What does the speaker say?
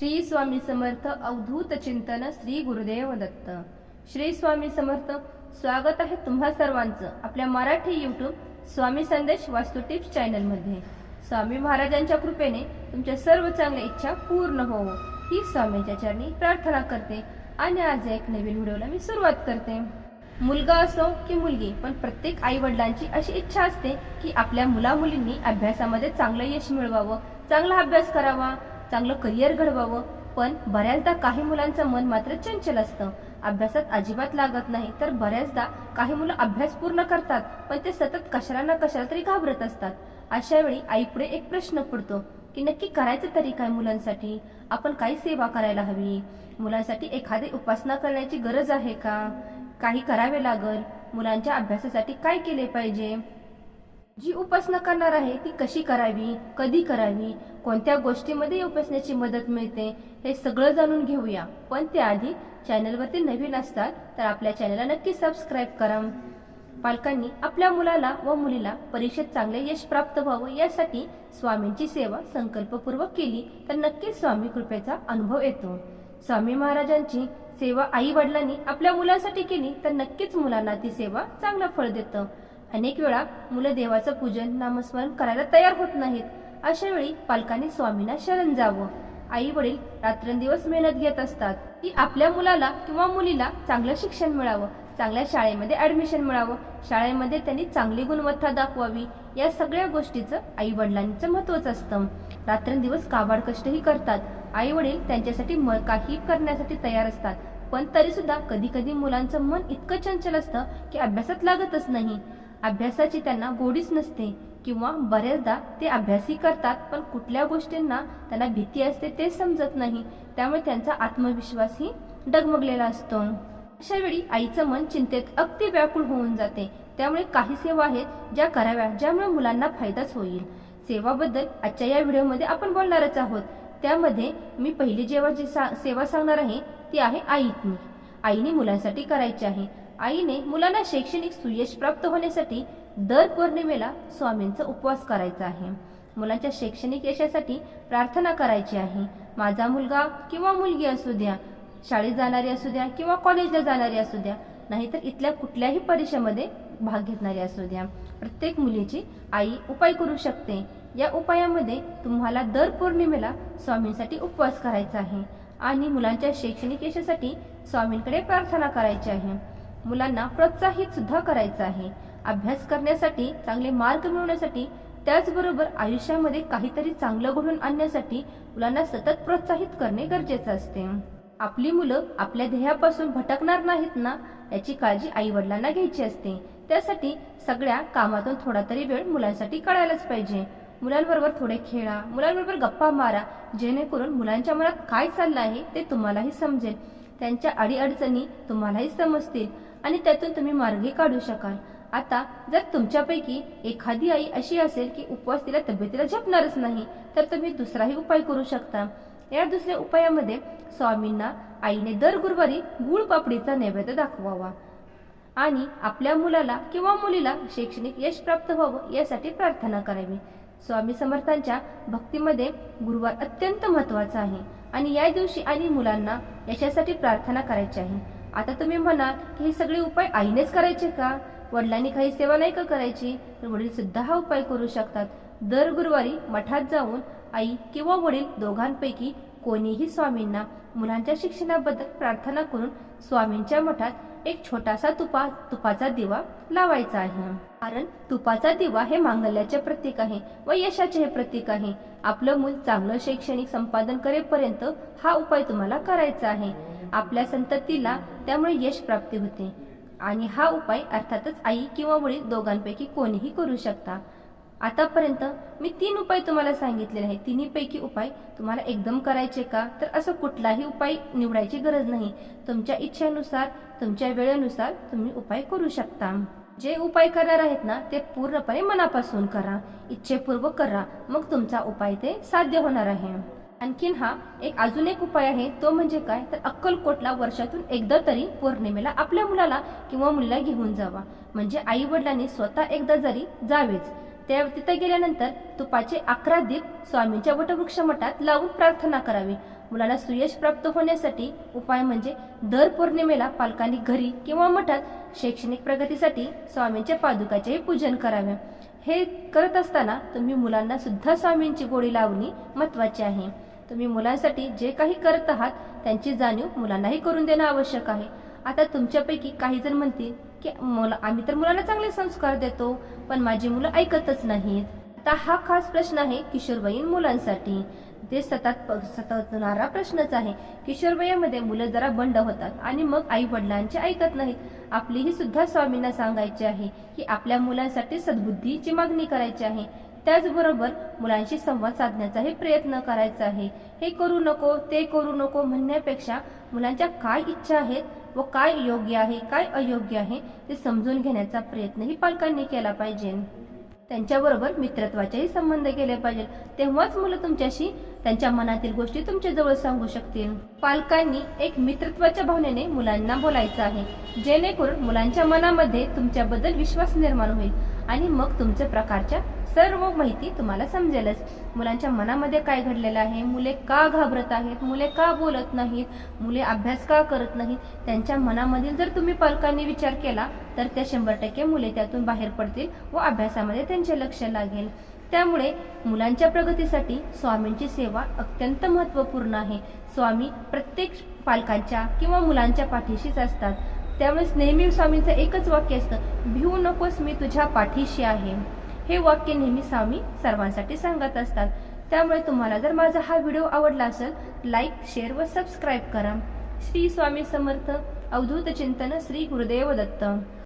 श्री स्वामी समर्थ अवधूत चिंतन श्री गुरुदेव दत्त श्री स्वामी समर्थ स्वागत आहे तुम्हा सर्वांचं आपल्या मराठी युट्यूब स्वामी संदेश वास्तू टिप्स चॅनलमध्ये स्वामी महाराजांच्या कृपेने तुमच्या सर्व चांगल्या इच्छा पूर्ण हो. ही स्वामींच्या चरणी प्रार्थना करते आणि आज एक नवीन व्हिडिओला मी सुरुवात करते. मुलगा असो की मुलगी पण प्रत्येक आई वडिलांची अशी इच्छा असते की आपल्या मुला मुलींनी अभ्यासामध्ये चांगलं यश मिळवावं चांगला अभ्यास करावा. चांगलं करिअर घडवावं पण बऱ्याचदा काही मुलांचं मन मात्र चंचल असतं. अभ्यासात अजिबात लागत नाही तर बऱ्याचदा काही मुलं अभ्यास पूर्ण करतात पण ते सतत कशाला ना कशाला तरी घाबरत असतात. अशा वेळी आईपुढे एक प्रश्न पडतो की नक्की करायचं तरी काय मुलांसाठी? आपण काही सेवा करायला हवी? मुलांसाठी एखादी उपासना करण्याची गरज आहे का? काही करावे लागल? मुलांच्या अभ्यासासाठी काय केले पाहिजे? जी उपासना करणार आहे ती कशी करावी कधी करावी कोणत्या गोष्टीमध्ये उपासनेची मदत मिळते हे सगळं जाणून घेऊया. पण त्याआधी चॅनलवरती नवीन असतात तर आपल्या चॅनलला नक्की सबस्क्राईब करा. पालकांनी आपल्या मुलाला व मुलीला परीक्षेत चांगले यश प्राप्त व्हावं यासाठी स्वामींची सेवा संकल्पपूर्वक केली तर नक्कीच स्वामी कृपेचा अनुभव येतो. स्वामी महाराजांची सेवा आई वडिलांनी आपल्या मुलांसाठी केली तर नक्कीच मुलांना ती सेवा चांगलं फळ देतं. अनेक वेळा मुलं देवाचं पूजन नामस्मरण करायला तयार होत नाहीत. अशा वेळी पालकांनी स्वामींना शरण जावं. आई वडील रात्रंदिवस मेहनत घेत असतात. की आपल्या मुलाला किंवा मुलीला चांगलं शिक्षण मिळावं चांगल्या शाळेमध्ये ऍडमिशन मिळावं शाळेमध्ये त्यांनी चांगली गुणवत्ता दाखवावी या सगळ्या गोष्टीचं आई वडिलांचं महत्वच असतं. रात्रंदिवस काबाड कष्टही करतात. आई वडील त्यांच्यासाठी म- काही करण्यासाठी तयार असतात. पण तरी सुद्धा कधी कधी मुलांचं मन इतकं चंचल असतं की अभ्यासात लागतच नाही. अभ्यासाची त्यांना गोडीच नसते किंवा बऱ्याचदा ते अभ्यासही करतात पण कुठल्या गोष्टींना त्यांना भीती असते ते समजत नाही. त्यामुळे त्यांचा आत्मविश्वासही डगमगलेला असतो. अशा वेळी आईचं मन चिंतेत अगदी व्याकुळ होऊन जाते. त्यामुळे काही सेवा आहेत ज्या कराव्या ज्यामुळे मुलांना फायदाच होईल. सेवाबद्दल आजच्या या व्हिडिओमध्ये आपण बोलणारच आहोत. त्यामध्ये मी पहिली जेव्हा जी सा- सेवा सांगणार आहे ती आहे आईनी आईने मुलांसाठी करायची आहे. आईने मुलांना शैक्षणिक सुयश प्राप्त होण्यासाठी दर पौर्णिमेला स्वामींचा उपवास करायचा आहे. मुलांच्या शैक्षणिक यशासाठी प्रार्थना करायची आहे. माझा मुलगा किंवा मुलगी असू द्या शाळेत जाणारी असू द्या किंवा कॉलेजला जाणारी असू द्या नाहीतर इथल्या कुठल्याही परीक्षेमध्ये भाग घेतणारी असू द्या. प्रत्येक मुलीची आई उपाय करू शकते. या उपायामध्ये तुम्हाला दर पौर्णिमेला स्वामींसाठी उपवास करायचा आहे. आणि मुलांच्या शैक्षणिक यशासाठी स्वामींकडे प्रार्थना करायची आहे. मुलांना प्रोत्साहित सुद्धा करायचं आहे. अभ्यास करण्यासाठी चांगले मार्क मिळवण्यासाठी त्याचबरोबर आयुष्यामध्ये काहीतरी चांगलं घडून आणण्यासाठी मुलांना सतत प्रोत्साहित करणे गरजेचं असते. आपली मुलं आपल्या ध्येयापासून भटकणार नाहीत ना याची काळजी आई वडिलांना घ्यायची असते. त्यासाठी सगळ्या कामातून थोडा तरी वेळ मुलांसाठी काढायलाच पाहिजे. मुलांबरोबर थोडे खेळा मुलांबरोबर गप्पा मारा जेणेकरून मुलांच्या मनात काय चाललं आहे ते तुम्हालाही समजेल. त्यांच्या अडीअडचणी तुम्हालाही समजतील. आणि त्यातून तुम्ही मार्गही काढू शकाल. आता जर तुमच्यापैकी एखादी आई अशी असेल की उपवास तिला तब्येतीला झेपणारच नाही तर तुम्ही दुसराही उपाय करू शकता. या दुसऱ्या उपायामध्ये स्वामींना आईने दर गुरुवारी गुळ पापडीचा नैवेद्य दाखवावा. आणि आपल्या मुलाला किंवा मुलीला शैक्षणिक यश प्राप्त व्हावं यासाठी प्रार्थना करावी. स्वामी समर्थांच्या भक्तीमध्ये गुरुवार अत्यंत महत्त्वाचा आहे. आणि या दिवशी आणि मुलांना यशासाठी प्रार्थना करायची आहे. आता तुम्ही म्हणाल की हे सगळे उपाय आईनेच करायचे का? वडिलांनी काही सेवा नाही का करायची? तर वडील सुद्धा हा उपाय करू शकतात. दर गुरुवारी मठात जाऊन आई किंवा वडील दोघांपैकी कोणीही स्वामींना मुलांच्या शिक्षणाबद्दल प्रार्थना करून स्वामींच्या मठात एक छोटासा तुपा तुपाचा दिवा लावायचा आहे. कारण तुपाचा दिवा हे मांगल्याचे प्रतीक आहे व यशाचे हे प्रतीक आहे. आपलं मूल चांगलं शैक्षणिक संपादन करेपर्यंत हा उपाय तुम्हाला करायचा आहे. आपल्या संततीला त्यामुळे यश प्राप्ती होते. आणि हा उपाय अर्थातच आई किंवा वडील दोघांपैकी कोणीही करू शकता. आतापर्यंत मी तीन उपाय तुम्हाला सांगितलेले आहेत. तिन्हीपैकी उपाय तुम्हाला एकदम करायचे का? तर असं कुठलाही उपाय निवडायची गरज नाही. तुमच्या इच्छेनुसार तुमच्या वेळेनुसार तुम्ही उपाय करू शकता. जे उपाय करणार आहेत ना ते पूर्णपणे मनापासून करा. इच्छेपूर्वक करा. मग तुमचा उपाय ते साध्य होणार आहे. आणखीन हा एक अजून एक उपाय आहे तो म्हणजे काय? तर अक्कलकोटला वर्षातून एकदा तरी पौर्णिमेला आपल्या मुलाला किंवा मुलीला घेऊन जावा. म्हणजे आई वडिलांनी स्वतः एकदा जरी जावेच त्या तिथे गेल्यानंतर तुपाचे अकरा दीप स्वामींच्या वटवृक्ष मठात लावून प्रार्थना करावी. मुलाला सुयश प्राप्त होण्यासाठी उपाय म्हणजे दर पौर्णिमेला पालकांनी घरी किंवा मठात शैक्षणिक प्रगतीसाठी स्वामींच्या पादुकाचेही पूजन करावे. हे करत असताना तुम्ही मुलांना सुद्धा स्वामींची गोडी लावणी महत्वाची आहे. तुम्ही मुलांसाठी जे काही करत आहात त्यांची जाणीव मुलांनाही करून देणं आवश्यक आहे. आता तुमच्यापैकी काही जण म्हणतील की मुलं आम्ही तर मुलांना चांगले संस्कार देतो पण माझी मुलं ऐकतच नाहीत. आता हा खास प्रश्न आहे किशोरवयीन मुलांसाठी. ते सतत सततणारा प्रश्नच आहे. किशोरवयामध्ये मुलं जरा बंड होतात आणि मग आई वडिलांचे ऐकत नाहीत. आपलीही सुद्धा स्वामींना सांगायचे आहे की आपल्या मुलांसाठी सद्बुद्धीची मागणी करायची आहे. त्याचबरोबर मुलांशी संवाद साधण्याचाही प्रयत्न करायचा आहे. हे करू नको ते करू नको म्हणण्यापेक्षा मुलांच्या काय इच्छा आहेत व काय योग्य आहे काय अयोग्य आहे ते समजून घेण्याचा प्रयत्नही पालकांनी केला पाहिजे. त्यांच्याबरोबर मित्रत्वाचेही संबंध केले पाहिजे. तेव्हाच मुलं तुमच्याशी त्यांच्या मनातील गोष्टी तुमच्या जवळ सांगू शकतील. पालकांनी एक मित्रत्वाच्या भावनेने मुलांना बोलायचं आहे. जेणेकरून मुलांच्या मनामध्ये तुमच्याबद्दल विश्वास निर्माण होईल. आणि मग तुमच्या प्रकारच्या सर्व माहिती तुम्हाला समजेलच. मुलांच्या मनामध्ये काय घडलेलं आहे? मुले का घाबरत आहेत? मुले का बोलत नाहीत? मुले अभ्यास का करत नाहीत? त्यांच्या मनामधील जर तुम्ही पालकांनी विचार केला तर त्या शंभर टक्के मुले त्यातून बाहेर पडतील व अभ्यासामध्ये त्यांचे लक्ष लागेल. त्यामुळे मुलांच्या प्रगतीसाठी स्वामींची सेवा अत्यंत महत्त्वपूर्ण आहे. स्वामी प्रत्येक पालकांच्या किंवा मुलांच्या पाठीशीच असतात. त्यावेळेस नेहमी स्वामींचं एकच वाक्य असतं भिऊ नकोस मी तुझ्या पाठीशी आहे. हे वाक्य नेहमी स्वामी सर्वांसाठी सांगत असतात. त्यामुळे तुम्हाला जर माझा हा व्हिडिओ आवडला असेल लाईक शेअर व सबस्क्राईब करा. श्री स्वामी समर्थ. अवधूत चिंतन श्री गुरुदेव दत्त.